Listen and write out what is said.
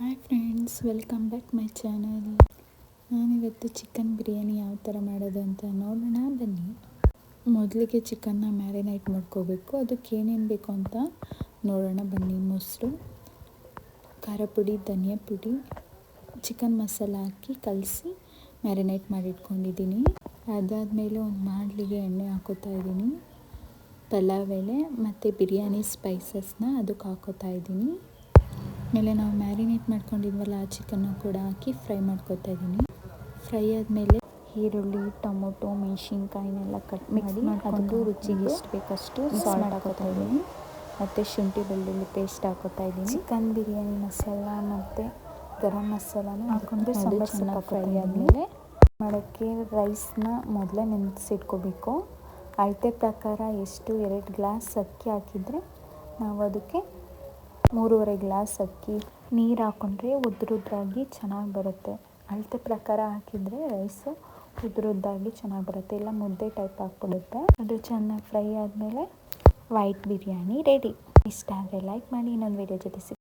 Hi friends welcome back my channel ನಾನಿವತ್ತು chicken biryani ಯಾವ ಥರ ಮಾಡೋದು ಅಂತ ನೋಡೋಣ. ಬನ್ನಿ. ಮೊದಲಿಗೆ ಚಿಕನ್ನ ಮ್ಯಾರಿನೇಟ್ ಮಾಡ್ಕೋಬೇಕು. ಅದಕ್ಕೆ ಏನೇನು ಬೇಕು ಅಂತ ನೋಡೋಣ. ಬನ್ನಿ ಮೊಸರು, ಖಾರ ಪುಡಿ, ಧನಿಯಾ ಪುಡಿ ಚಿಕನ್ ಮಸಾಲ ಹಾಕಿ ಕಲಸಿ ಮ್ಯಾರಿನೇಟ್ ಮಾಡಿಟ್ಕೊಂಡಿದ್ದೀನಿ. ಅದಾದಮೇಲೆ ಒಂದು ಮಾಡಲಿಗೆ ಎಣ್ಣೆ ಹಾಕೋತಾ ಇದ್ದೀನಿ. ಪಲಾವ್ ಎಲೆ ಮತ್ತು ಬಿರಿಯಾನಿ ಸ್ಪೈಸಸ್ನ ಅದಕ್ಕೆ ಹಾಕೋತಾ ಇದ್ದೀನಿ. ಆಮೇಲೆ ನಾವು ಮ್ಯಾರಿನೇಟ್ ಮಾಡ್ಕೊಂಡಿದ್ವಲ್ಲ ಆ ಚಿಕನ್ನು ಕೂಡ ಹಾಕಿ ಫ್ರೈ ಮಾಡ್ಕೊತಾ ಇದ್ದೀನಿ. ಫ್ರೈ ಆದಮೇಲೆ ಈರುಳ್ಳಿ ಟೊಮೊಟೊ ಮೆಣಸಿನ್ಕಾಯಿನೆಲ್ಲ ಕಟ್ ಮಾಡಿ ಅದಕ್ಕೆ ರುಚಿಗೆ ಎಷ್ಟು ಬೇಕಷ್ಟು ಸಾಲ್ಟ್ ಹಾಕೋತಾ ಇದ್ದೀನಿ. ಮತ್ತು ಶುಂಠಿ ಬೆಳ್ಳುಳ್ಳಿ ಪೇಸ್ಟ್ ಹಾಕೋತಾ ಇದ್ದೀನಿ. ಚಿಕನ್ ಬಿರಿಯಾನಿ ಮಸಾಲ ಮತ್ತು ಗರಂ ಮಸಾಲಾನ ಹಾಕೊಂಡು ಸಾಂಬಾರು ಚೆನ್ನಾಗಿ ಫ್ರೈ ಆದಮೇಲೆ ಮಾಡೋಕ್ಕೆ ರೈಸ್ನ ಮೊದಲೇ ನೆನೆಸಿಟ್ಕೋಬೇಕು. ಅಳತೆ ಪ್ರಕಾರ ಎಷ್ಟು ಎರಡು ಗ್ಲಾಸ್ ಅಕ್ಕಿ ಹಾಕಿದರೆ ನಾವು ಅದಕ್ಕೆ ಮೂರುವರೆ ಗ್ಲಾಸ್ ಅಕ್ಕಿ ನೀರು ಹಾಕ್ಕೊಂಡ್ರೆ ಉದ್ರುದ್ರಾಗಿ ಚೆನ್ನಾಗಿ ಬರುತ್ತೆ. ಅಳತೆ ಪ್ರಕಾರ ಹಾಕಿದರೆ ರೈಸು ಉದ್ರುದ್ದಾಗಿ ಚೆನ್ನಾಗಿ ಬರುತ್ತೆ. ಇಲ್ಲ ಮುದ್ದೆ ಟೈಪ್ ಹಾಕ್ಬಿಡುತ್ತೆ ಅದು ಚೆನ್ನಾಗಿ ಫ್ರೈ ಆದಮೇಲೆ ವೈಟ್ ಬಿರಿಯಾನಿ ರೆಡಿ ಇಷ್ಟ ಆದರೆ ಲೈಕ್ ಮಾಡಿ ಇನ್ನೊಂದು ವೀಡಿಯೋ ಜೊತೆ